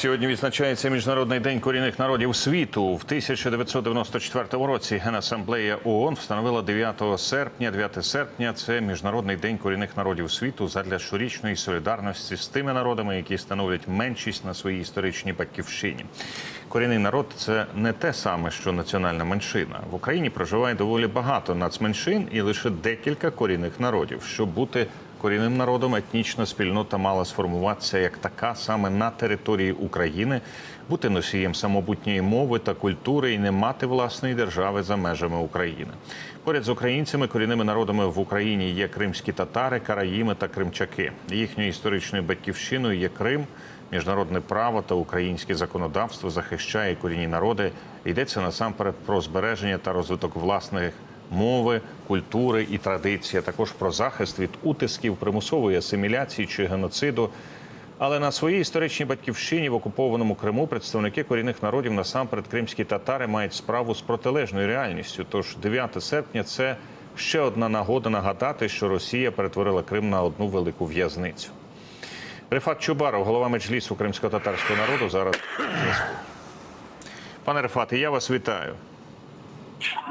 сьогодні відзначається Міжнародний день корінних народів світу. В 1994 році Генасамблея ООН встановила 9 серпня. 9 серпня це Міжнародний день корінних народів світу задля щорічної солідарності з тими народами, які становлять меншість на своїй історичній батьківщині. Корінний народ це не те саме, що національна меншина. В Україні проживає доволі багато нацменшин і лише декілька корінних народів. Щоб бути корінним народом, етнічна спільнота мала сформуватися як така саме на території України, бути носієм самобутньої мови та культури і не мати власної держави за межами України. Поряд з українцями корінними народами в Україні є кримські татари, караїми та кримчаки. Їхньою історичною батьківщиною є Крим. Міжнародне право та українське законодавство захищає корінні народи. Йдеться насамперед про збереження та розвиток власних мови, культури і традиції, а також про захист від утисків, примусової асиміляції чи геноциду. Але на своїй історичній батьківщині в окупованому Криму представники корінних народів насамперед кримські татари мають справу з протилежною реальністю. Тож 9 серпня це ще одна нагода нагадати, що Росія перетворила Крим на одну велику в'язницю. Рефат Чубаров, голова меджлісу кримсько-татарського народу. Зараз пане Рефате, я вас вітаю.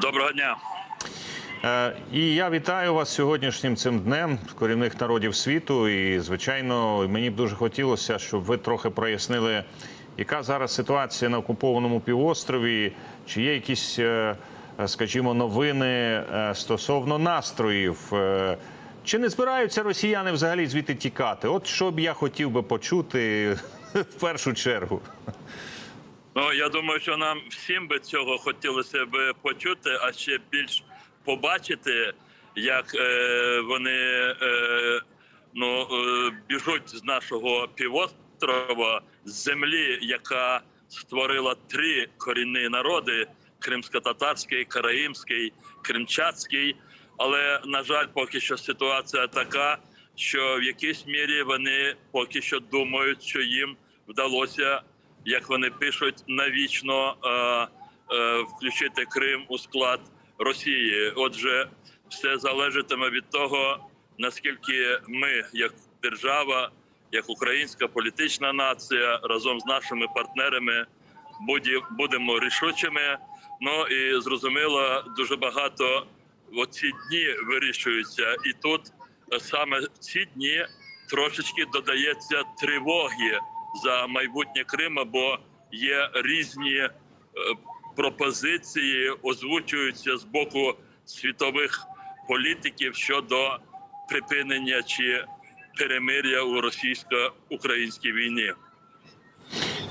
Доброго дня. Е, І я вітаю вас сьогоднішнім цим днем корінних народів світу. І звичайно, мені б дуже хотілося, щоб ви трохи прояснили, яка зараз ситуація на окупованому півострові, чи є якісь, е, скажімо, новини е, стосовно настроїв. Чи не збираються росіяни взагалі звідти тікати? От що б я хотів би почути в першу чергу. Ну я думаю, що нам всім би цього хотілося б почути, а ще більш побачити, як е, вони е, ну, е, біжуть з нашого півострова, з землі, яка створила три корінні народи: кримсько-татарський, караїмський, кримчацький. Але на жаль, поки що ситуація така, що в якійсь мірі вони поки що думають, що їм вдалося, як вони пишуть, навічно е, е, включити Крим у склад Росії. Отже, все залежатиме від того, наскільки ми, як держава, як українська політична нація, разом з нашими партнерами будемо рішучими. Ну і зрозуміло, дуже багато в ці дні вирішуються, і тут саме ці дні трошечки додається тривоги за майбутнє Крима, бо є різні е, пропозиції, озвучуються з боку світових політиків щодо припинення чи перемир'я у російсько-українській війні.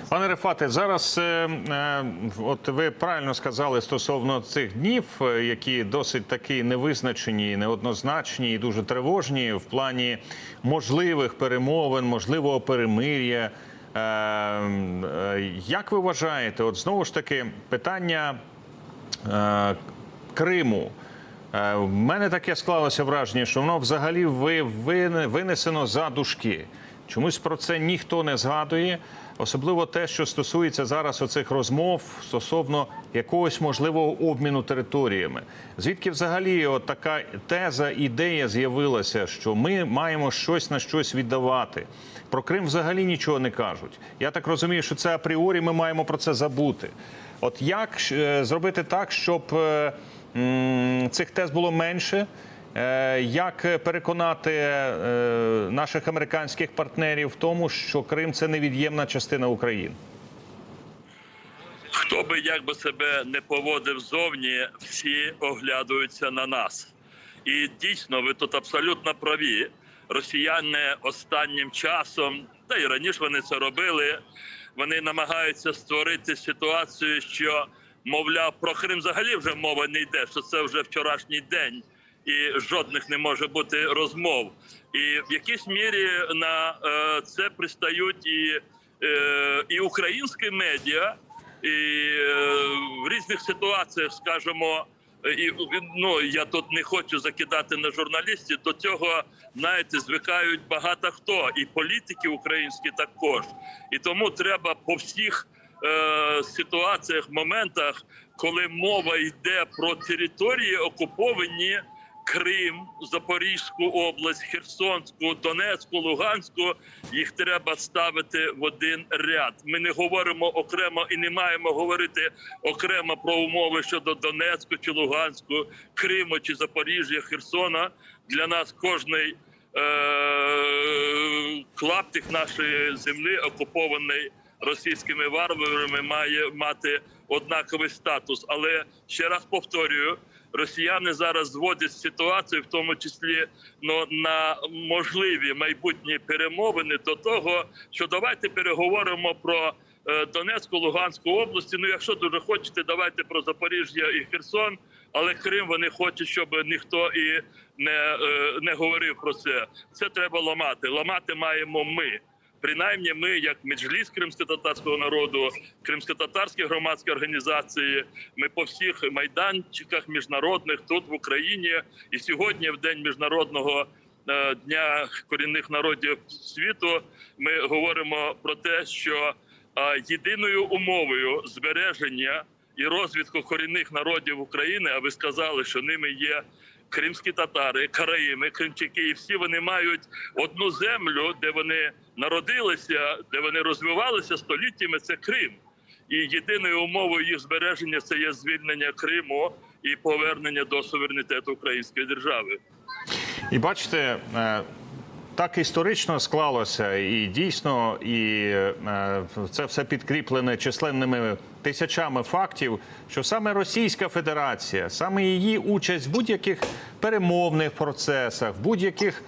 Пане Рефате, зараз е, е, от ви правильно сказали стосовно цих днів, е, які досить такі невизначені, неоднозначні і дуже тривожні в плані можливих перемовин, можливого перемир'я. Е, е, як ви вважаєте, от знову ж таки питання е, Криму? Е, В мене таке склалося враження, що воно взагалі винесено за дужки. Чомусь про це ніхто не згадує, особливо те, що стосується зараз оцих розмов стосовно якогось можливого обміну територіями. Звідки взагалі от така теза, ідея з'явилася, що ми маємо щось на щось віддавати. Про Крим взагалі нічого не кажуть. Я так розумію, що це апріорі ми маємо про це забути. От як е, зробити так, щоб е, цих тез було менше? Е, Як переконати е, наших американських партнерів в тому, що Крим це невід'ємна частина України? Хто би як би себе не поводив зовні, всі оглядаються на нас. І дійсно, ви тут абсолютно праві. Росіяни останнім часом, та й раніше вони це робили. Вони намагаються створити ситуацію, що мовляв про Крим взагалі вже мова не йде, що це вже вчорашній день, і жодних не може бути розмов. І в якійсь мірі на е, це пристають і, е, і українські медіа і е, в різних ситуаціях, скажімо, і ну я тут не хочу закидати на журналістів. До цього знаєте, звикають багато хто, і політики українські також. І тому треба по всіх е, ситуаціях, моментах, коли мова йде про території окуповані Крим, Запорізьку область, Херсонську, Донецьку, Луганську їх треба ставити в один ряд. Ми не говоримо окремо і не маємо говорити окремо про умови щодо Донецьку чи Луганську, Криму чи Запоріжжя, Херсона. Для нас кожний е- клаптик нашої землі окупований російськими варварами має мати однаковий статус. Але ще раз повторюю, росіяни зараз зводять ситуацію, в тому числі ну, на можливі майбутні перемовини до того, що давайте переговоримо про. е, Донецьку, Луганську області. Ну, якщо дуже хочете, давайте про Запоріжжя і Херсон. Але Крим вони хочуть, щоб ніхто і не, е, не говорив про це. Це треба ламати. Ламати маємо ми. Принаймні, ми, як Меджліс кримсько-татарського народу, кримсько-татарські громадські організації, ми по всіх майданчиках міжнародних тут в Україні. І сьогодні, в день міжнародного е, дня корінних народів світу, ми говоримо про те, що е, єдиною умовою збереження і розвитку корінних народів України, а ви сказали, що ними є кримські татари, караїми, кримчаки, і всі вони мають одну землю, де вони народилися, де вони розвивалися століттями. Це Крим. І єдиною умовою їх збереження це є звільнення Криму і повернення до суверенітету української держави. І бачите, е, так історично склалося, і дійсно, і е, це все підкріплене численними тисячами фактів, що саме Російська Федерація, саме її участь в будь-яких перемовних процесах, в будь-яких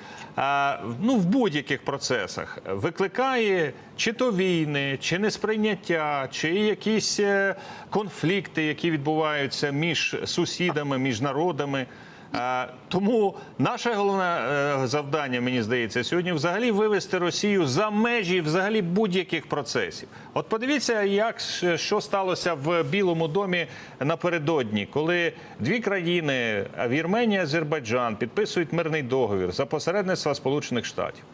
ну в будь-яких процесах викликає чи то війни, чи несприйняття, чи якісь е, конфлікти, які відбуваються між сусідами, між народами. Тому наше головне е, завдання, мені здається, сьогодні взагалі вивести Росію за межі взагалі будь-яких процесів. От подивіться, як що сталося в Білому домі напередодні, коли дві країни Вірменія і Азербайджан підписують мирний договір за посередництва Сполучених Штатів.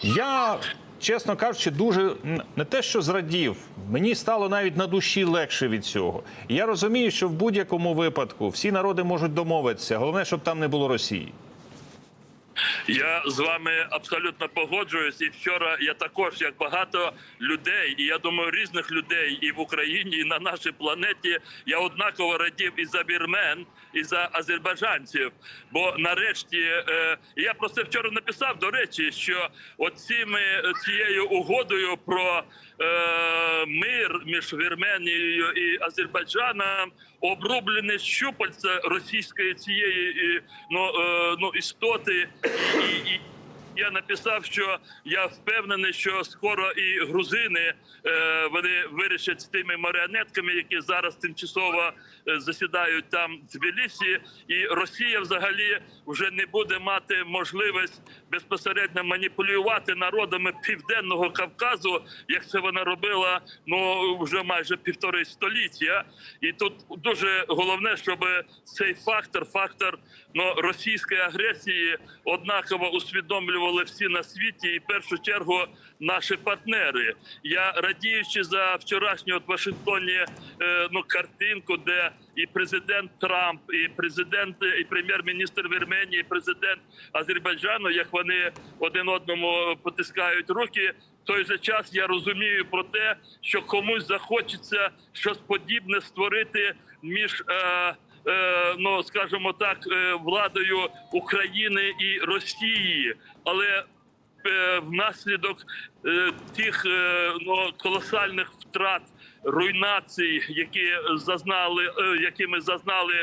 Я, чесно кажучи, дуже не те, що зрадів, мені стало навіть на душі легше від цього. Я розумію, що в будь-якому випадку всі народи можуть домовитися. Головне, щоб там не було Росії. Я з вами абсолютно погоджуюсь. І вчора я також, як багато людей, і я думаю, різних людей і в Україні, і на нашій планеті, я однаково радів і за вірмен, і за азербайджанців. Бо нарешті е, я про це вчора написав. До речі, що оціми цією угодою про е, мир між Вірменією і Азербайджаном обрублене щупальце російської цієї е, ну, е, ну істоти і. і я написав, що я впевнений, що скоро і грузини е, вони вирішать з тими маріонетками, які зараз тимчасово е, засідають там в Тбілісі, і Росія взагалі вже не буде мати можливість безпосередньо маніпулювати народами південного Кавказу, як це вона робила ну вже майже півтори століття. І тут дуже головне, щоб цей фактор, фактор ну, російської агресії, однаково усвідомлювали всі на світі, і в першу чергу наші партнери. Я радіючи за вчорашню от Вашингтоні е, ну картинку, де і президент Трамп, і президент, і прем'єр-міністр Вірменії, і президент Азербайджану, як вони один одному потискають руки. В той же час я розумію про те, що комусь захочеться щось подібне створити між. Е, ну скажімо так, е, владою України і Росії, але е, внаслідок е, тих е, ну, колосальних втрат руйнацій, які зазнали, е, які ми зазнали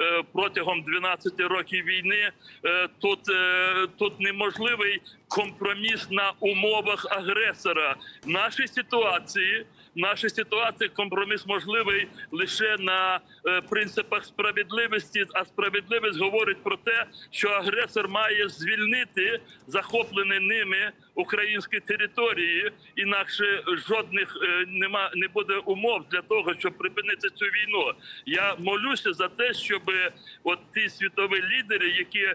е, протягом 12 років війни, е, тут, е, тут неможливий компроміс на умовах агресора. В нашій ситуації. В нашій ситуації компроміс можливий лише на е, принципах справедливості. А справедливість говорить про те, що агресор має звільнити захоплені ними українські території, інакше жодних е, нема не буде умов для того, щоб припинити цю війну. Я молюся за те, щоб от ті світові лідери, які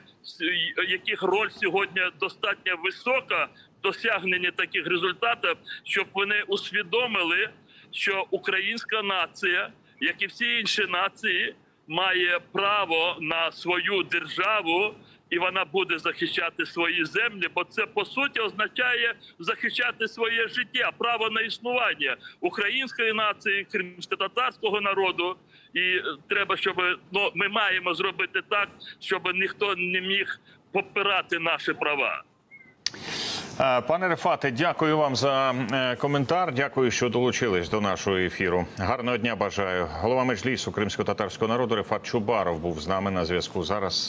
яких роль сьогодні достатньо висока досягнення таких результатів, щоб вони усвідомили, що українська нація, як і всі інші нації, має право на свою державу. І вона буде захищати свої землі, бо це по суті означає захищати своє життя, право на існування української нації, кримсько-татарського народу. І е, треба, щоб ну ми маємо зробити так, щоб ніхто не міг попирати наші права. Е, Пане Рефате, дякую вам за е, коментар. Дякую, що долучились до нашого ефіру. Гарного дня бажаю. Голова меджлісу кримсько-татарського народу Рефат Чубаров був з нами на зв'язку. Зараз